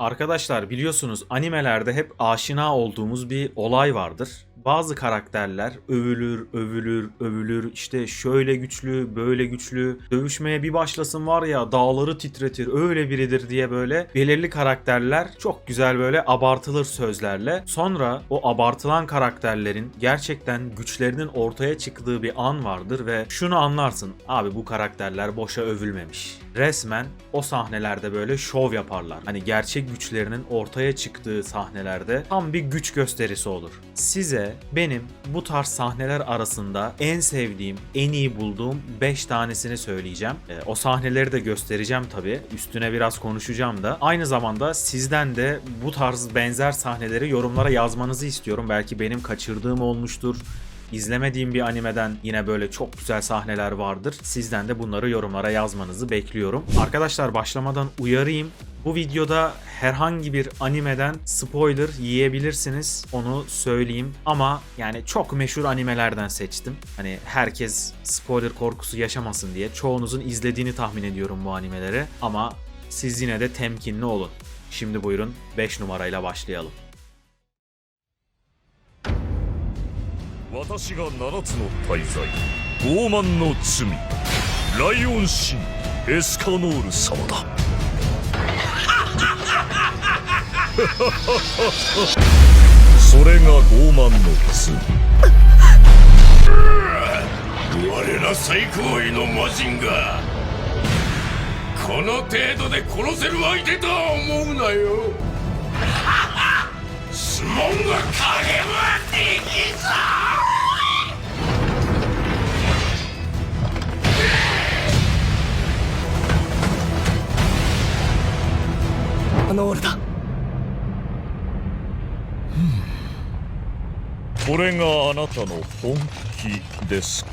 Arkadaşlar biliyorsunuz animelerde hep aşina olduğumuz bir olay vardır. Bazı karakterler övülür, övülür, övülür. İşte şöyle güçlü, böyle güçlü. Dövüşmeye bir başlasın var ya dağları titretir, öyle biridir diye böyle belirli karakterler çok güzel böyle abartılır sözlerle. Sonra o abartılan karakterlerin gerçekten güçlerinin ortaya çıktığı bir an vardır ve şunu anlarsın. Abi bu karakterler boşa övülmemiş. Resmen o sahnelerde böyle şov yaparlar. Hani gerçek güçlerinin ortaya çıktığı sahnelerde tam bir güç gösterisi olur. Size benim bu tarz sahneler arasında en sevdiğim, en iyi bulduğum 5 tanesini söyleyeceğim. Ee, o sahneleri de göstereceğim tabi. Üstüne biraz konuşacağım da. Aynı zamanda sizden de bu tarz benzer sahneleri yorumlara yazmanızı istiyorum. Belki benim kaçırdığım olmuştur. İzlemediğim bir animeden yine böyle çok güzel sahneler vardır. Sizden de bunları yorumlara yazmanızı bekliyorum. Arkadaşlar başlamadan uyarayım. Bu videoda herhangi bir animeden spoiler yiyebilirsiniz. Onu söyleyeyim. Ama yani çok meşhur animelerden seçtim. Hani herkes spoiler korkusu yaşamasın diye. Çoğunuzun izlediğini tahmin ediyorum bu animeleri. Ama siz yine de temkinli olun. Şimdi buyurun 5 numarayla başlayalım. 私が七つの大罪傲慢の罪ライオン神エスカノール様だ それが傲慢の罪我ら最高位の魔人がこの程度で殺せる相手とは思うなよ。相撲が影はできぞノールだこれがあなたの本気ですか？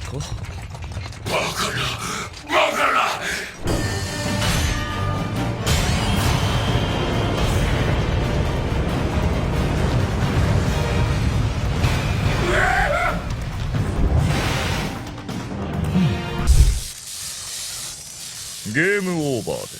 バカなバカなゲームオーバーです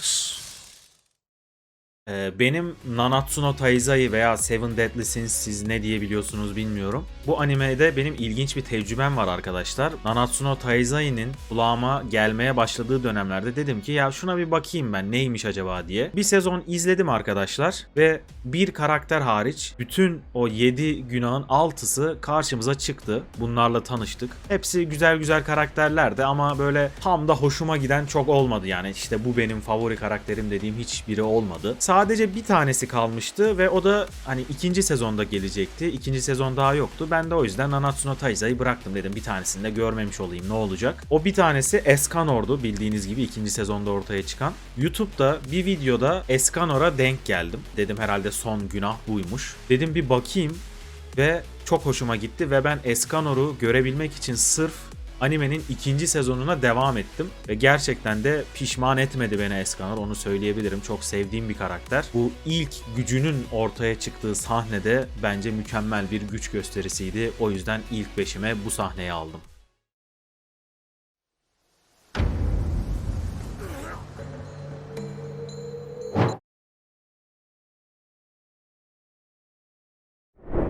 benim Nanatsu no Taizai veya Seven Deadly Sins siz ne diyebiliyorsunuz bilmiyorum. Bu animede benim ilginç bir tecrübem var arkadaşlar. Nanatsu no Taizai'nin kulağıma gelmeye başladığı dönemlerde dedim ki ya şuna bir bakayım ben neymiş acaba diye. Bir sezon izledim arkadaşlar ve bir karakter hariç bütün o 7 günahın 6'sı karşımıza çıktı. Bunlarla tanıştık. Hepsi güzel güzel karakterlerdi ama böyle tam da hoşuma giden çok olmadı yani. işte bu benim favori karakterim dediğim hiçbiri olmadı. Sadece bir tanesi kalmıştı ve o da hani ikinci sezonda gelecekti. İkinci sezon daha yoktu. Ben de o yüzden Nanatsu no Taizai'yi bıraktım dedim. Bir tanesini de görmemiş olayım ne olacak. O bir tanesi Escanor'du bildiğiniz gibi ikinci sezonda ortaya çıkan. YouTube'da bir videoda Escanor'a denk geldim. Dedim herhalde son günah buymuş. Dedim bir bakayım ve çok hoşuma gitti ve ben Escanor'u görebilmek için sırf animenin ikinci sezonuna devam ettim ve gerçekten de pişman etmedi beni Escanor onu söyleyebilirim. Çok sevdiğim bir karakter. Bu ilk gücünün ortaya çıktığı sahnede bence mükemmel bir güç gösterisiydi. O yüzden ilk beşime bu sahneyi aldım.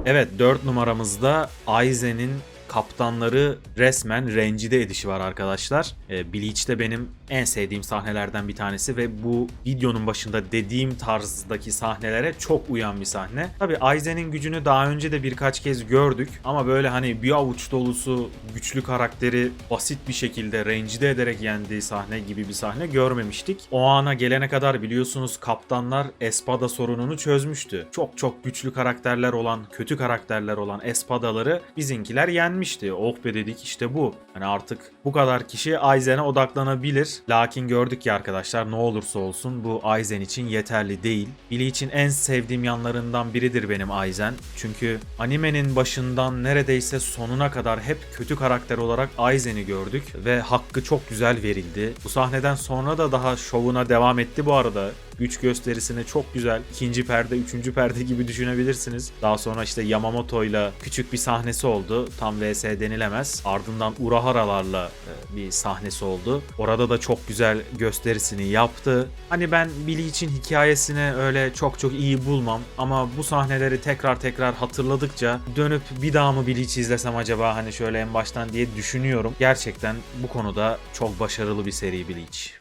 Evet 4 numaramızda Aizen'in kaptanları resmen rencide edişi var arkadaşlar. E, Bleach'te benim en sevdiğim sahnelerden bir tanesi ve bu videonun başında dediğim tarzdaki sahnelere çok uyan bir sahne. Tabi Aizen'in gücünü daha önce de birkaç kez gördük ama böyle hani bir avuç dolusu güçlü karakteri basit bir şekilde rencide ederek yendiği sahne gibi bir sahne görmemiştik. O ana gelene kadar biliyorsunuz kaptanlar Espada sorununu çözmüştü. Çok çok güçlü karakterler olan, kötü karakterler olan Espada'ları bizinkiler yenmişti. Oh be dedik işte bu. Hani artık bu kadar kişi Aizen'e odaklanabilir. Lakin gördük ki arkadaşlar ne olursa olsun bu Aizen için yeterli değil. Bleach'in en sevdiğim yanlarından biridir benim Aizen. Çünkü animenin başından neredeyse sonuna kadar hep kötü karakter olarak Aizen'i gördük ve hakkı çok güzel verildi. Bu sahneden sonra da daha şovuna devam etti bu arada. Güç gösterisini çok güzel. ikinci perde, üçüncü perde gibi düşünebilirsiniz. Daha sonra işte Yamamoto ile küçük bir sahnesi oldu. Tam vs denilemez. Ardından Urahara'larla e, bir sahnesi oldu. Orada da çok güzel gösterisini yaptı. Hani ben Billy için hikayesini öyle çok çok iyi bulmam ama bu sahneleri tekrar tekrar hatırladıkça dönüp bir daha mı Bleach izlesem acaba hani şöyle en baştan diye düşünüyorum. Gerçekten bu konuda çok başarılı bir seri Bleach.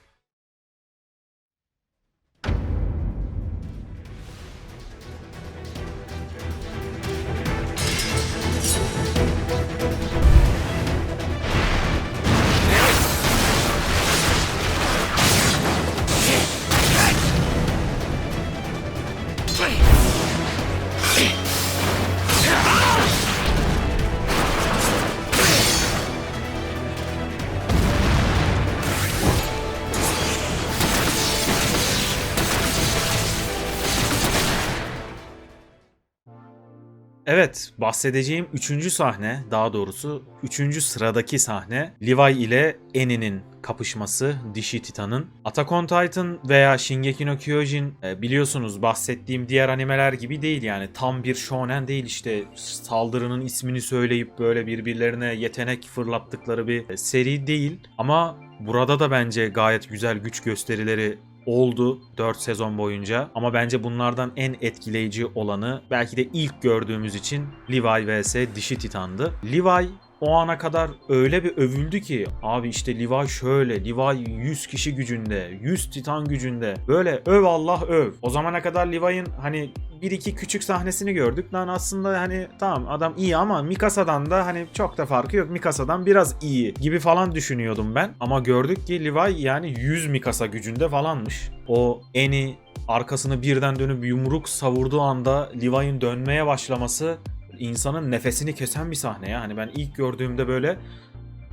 Evet, bahsedeceğim üçüncü sahne, daha doğrusu üçüncü sıradaki sahne Levi ile Eni'nin kapışması Dişi Titan'ın. Attack on Titan veya Shingeki no Kyojin e, biliyorsunuz bahsettiğim diğer animeler gibi değil yani. Tam bir shonen değil işte. Saldırının ismini söyleyip böyle birbirlerine yetenek fırlattıkları bir e, seri değil. Ama burada da bence gayet güzel güç gösterileri oldu 4 sezon boyunca. Ama bence bunlardan en etkileyici olanı belki de ilk gördüğümüz için Levi vs Dişi Titan'dı. Levi o ana kadar öyle bir övüldü ki abi işte Levi şöyle, Levi 100 kişi gücünde, 100 titan gücünde. Böyle öv Allah öv. O zamana kadar Levi'nin hani bir iki küçük sahnesini gördük. Lan aslında hani tamam adam iyi ama Mikasa'dan da hani çok da farkı yok. Mikasa'dan biraz iyi gibi falan düşünüyordum ben. Ama gördük ki Levi yani 100 Mikasa gücünde falanmış. O eni arkasını birden dönüp yumruk savurduğu anda Levi'nin dönmeye başlaması insanın nefesini kesen bir sahne ya. Hani ben ilk gördüğümde böyle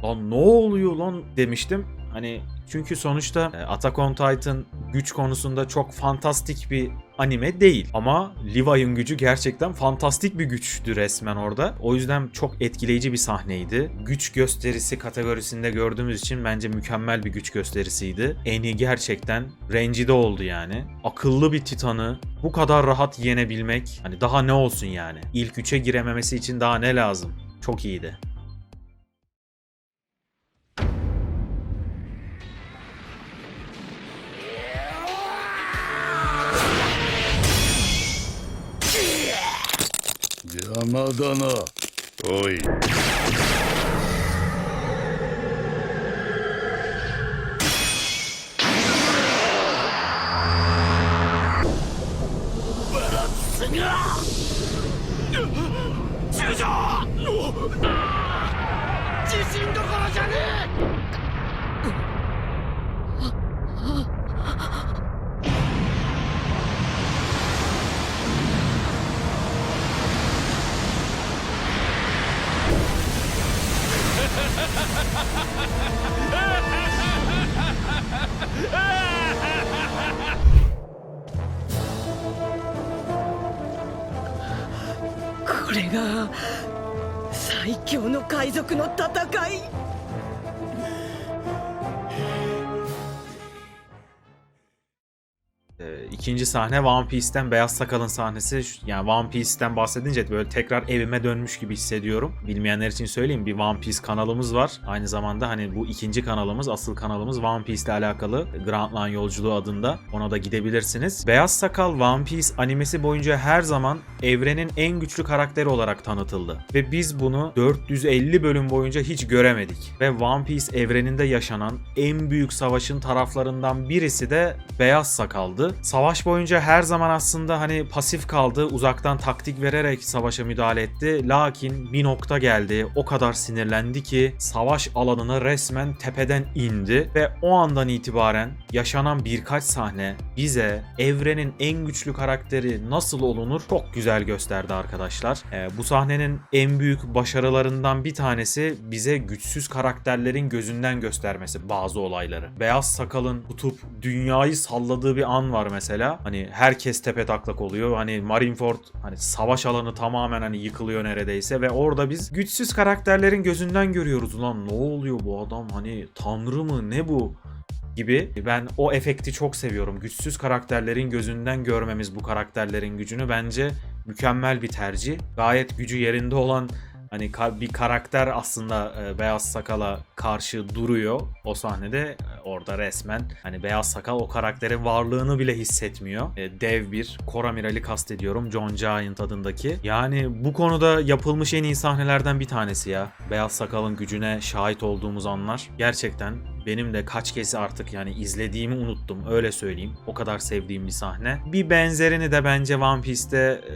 lan ne oluyor lan demiştim. Hani çünkü sonuçta e, Attack on Titan güç konusunda çok fantastik bir anime değil. Ama Levi'ın gücü gerçekten fantastik bir güçtü resmen orada. O yüzden çok etkileyici bir sahneydi. Güç gösterisi kategorisinde gördüğümüz için bence mükemmel bir güç gösterisiydi. Eni gerçekten rencide oldu yani. Akıllı bir titanı bu kadar rahat yenebilmek hani daha ne olsun yani. İlk üçe girememesi için daha ne lazım? Çok iyiydi. 暇だな。おい。自信どころじゃねえ。れが最強の海賊の戦い。İkinci sahne One Piece'ten Beyaz Sakal'ın sahnesi. Yani One Piece'ten bahsedince böyle tekrar evime dönmüş gibi hissediyorum. Bilmeyenler için söyleyeyim bir One Piece kanalımız var. Aynı zamanda hani bu ikinci kanalımız, asıl kanalımız One Piece ile alakalı Grand Line Yolculuğu adında. Ona da gidebilirsiniz. Beyaz Sakal One Piece animesi boyunca her zaman evrenin en güçlü karakteri olarak tanıtıldı. Ve biz bunu 450 bölüm boyunca hiç göremedik. Ve One Piece evreninde yaşanan en büyük savaşın taraflarından birisi de Beyaz Sakal'dı. Savaş boyunca her zaman aslında hani pasif kaldı, uzaktan taktik vererek savaşa müdahale etti. Lakin bir nokta geldi, o kadar sinirlendi ki savaş alanına resmen tepeden indi ve o andan itibaren yaşanan birkaç sahne bize evrenin en güçlü karakteri nasıl olunur çok güzel gösterdi arkadaşlar. Ee, bu sahnenin en büyük başarılarından bir tanesi bize güçsüz karakterlerin gözünden göstermesi bazı olayları. Beyaz sakalın tutup dünyayı salladığı bir an var mesela. Hani herkes tepe taklak oluyor. Hani Marineford hani savaş alanı tamamen hani yıkılıyor neredeyse ve orada biz güçsüz karakterlerin gözünden görüyoruz. Ulan ne oluyor bu adam hani tanrı mı ne bu? Gibi. Ben o efekti çok seviyorum. Güçsüz karakterlerin gözünden görmemiz bu karakterlerin gücünü bence mükemmel bir tercih. Gayet gücü yerinde olan hani bir karakter aslında e, beyaz sakala karşı duruyor o sahnede E, orada resmen hani beyaz sakal o karakterin varlığını bile hissetmiyor. E, dev bir Koramiral'i kastediyorum John Giant adındaki. Yani bu konuda yapılmış en iyi sahnelerden bir tanesi ya. Beyaz sakalın gücüne şahit olduğumuz anlar gerçekten benim de kaç kez artık yani izlediğimi unuttum öyle söyleyeyim. O kadar sevdiğim bir sahne. Bir benzerini de bence One Piece'te e,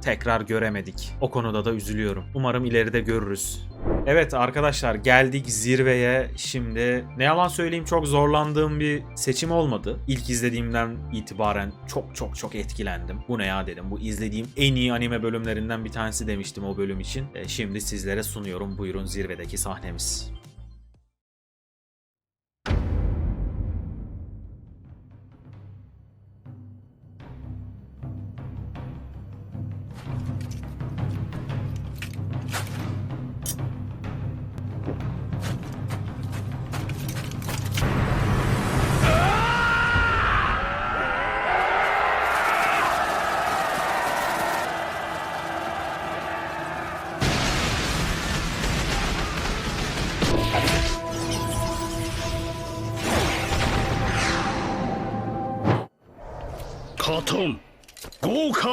tekrar göremedik. O konuda da üzülüyorum. Umarım ileride görürüz. Evet arkadaşlar geldik zirveye. Şimdi ne yalan söyleyeyim çok zorlandığım bir seçim olmadı. İlk izlediğimden itibaren çok çok çok etkilendim. Bu ne ya dedim. Bu izlediğim en iyi anime bölümlerinden bir tanesi demiştim o bölüm için. E, şimdi sizlere sunuyorum. Buyurun zirvedeki sahnemiz.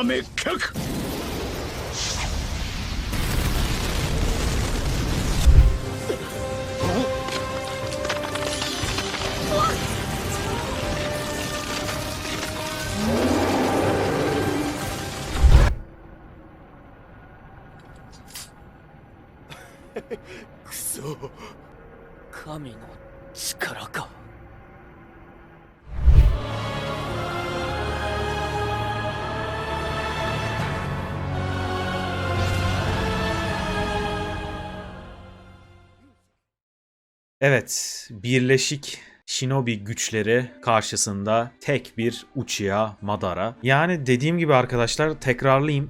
滅却くそ神の力か Evet, birleşik Shinobi güçleri karşısında tek bir Uchiha Madara. Yani dediğim gibi arkadaşlar tekrarlayayım.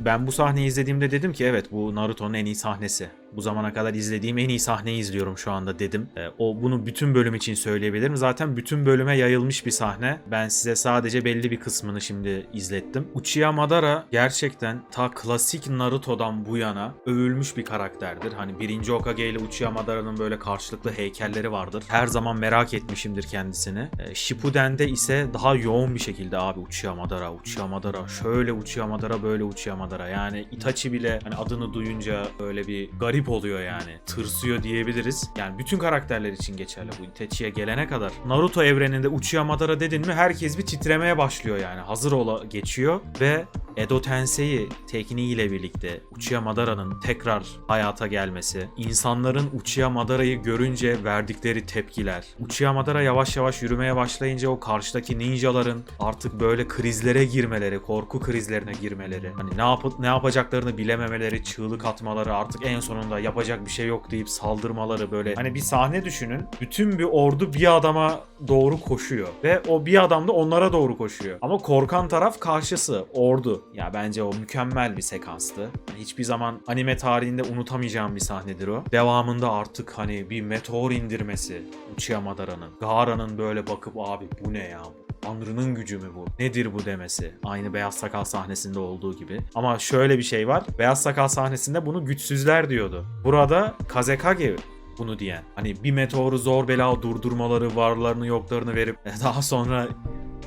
Ben bu sahneyi izlediğimde dedim ki evet bu Naruto'nun en iyi sahnesi. Bu zamana kadar izlediğim en iyi sahneyi izliyorum şu anda dedim. Ee, o bunu bütün bölüm için söyleyebilirim. Zaten bütün bölüme yayılmış bir sahne. Ben size sadece belli bir kısmını şimdi izlettim. Uchiha Madara gerçekten ta klasik Naruto'dan bu yana övülmüş bir karakterdir. Hani birinci Hokage ile Uchiha Madara'nın böyle karşılıklı heykelleri vardır. Her zaman merak etmişimdir kendisini. Ee, Shippuden'de ise daha yoğun bir şekilde abi Uchiha Madara, Uchiha Madara, şöyle Uchiha Madara, böyle Uchiha Madara. Yani Itachi bile hani adını duyunca böyle bir garip oluyor yani. Tırsıyor diyebiliriz. Yani bütün karakterler için geçerli bu Itachi'ye gelene kadar. Naruto evreninde Uchiha Madara dedin mi herkes bir titremeye başlıyor yani. Hazır ola geçiyor ve Edo Tensei tekniğiyle birlikte Uchiha Madara'nın tekrar hayata gelmesi, insanların Uchiha Madara'yı görünce verdikleri tepkiler, Uchiha Madara yavaş yavaş yürümeye başlayınca o karşıdaki ninjaların artık böyle krizlere girmeleri, korku krizlerine girmeleri, hani ne yap ne yapacaklarını bilememeleri, çığlık atmaları, artık en sonunda yapacak bir şey yok deyip saldırmaları böyle. Hani bir sahne düşünün. Bütün bir ordu bir adama doğru koşuyor ve o bir adam da onlara doğru koşuyor. Ama korkan taraf karşısı, ordu. Ya bence o mükemmel bir sekanstı. Hiçbir zaman anime tarihinde unutamayacağım bir sahnedir o. Devamında artık hani bir meteor indirmesi Uchiha Madara'nın. Gaara'nın böyle bakıp abi bu ne ya? Tanrı'nın gücü mü bu? Nedir bu demesi? Aynı Beyaz Sakal sahnesinde olduğu gibi. Ama şöyle bir şey var. Beyaz Sakal sahnesinde bunu güçsüzler diyordu. Burada Kazekage bunu diyen. Hani bir meteoru zor bela durdurmaları, varlarını yoklarını verip daha sonra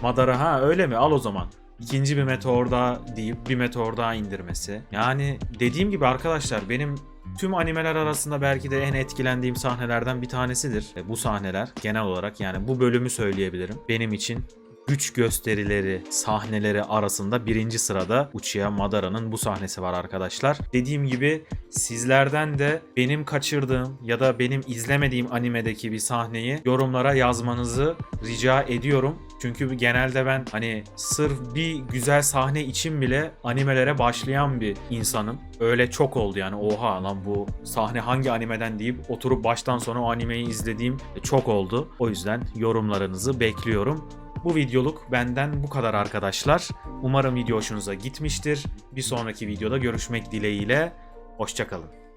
Madara ha öyle mi al o zaman. İkinci bir meteor daha deyip bir meteor daha indirmesi. Yani dediğim gibi arkadaşlar benim tüm animeler arasında belki de en etkilendiğim sahnelerden bir tanesidir. E, Bu sahneler genel olarak yani bu bölümü söyleyebilirim. Benim için güç gösterileri, sahneleri arasında birinci sırada Uchiha Madara'nın bu sahnesi var arkadaşlar. Dediğim gibi sizlerden de benim kaçırdığım ya da benim izlemediğim animedeki bir sahneyi yorumlara yazmanızı rica ediyorum. Çünkü genelde ben hani sırf bir güzel sahne için bile animelere başlayan bir insanım. Öyle çok oldu yani oha lan bu sahne hangi animeden deyip oturup baştan sona o animeyi izlediğim çok oldu. O yüzden yorumlarınızı bekliyorum. Bu videoluk benden bu kadar arkadaşlar. Umarım video hoşunuza gitmiştir. Bir sonraki videoda görüşmek dileğiyle. Hoşçakalın.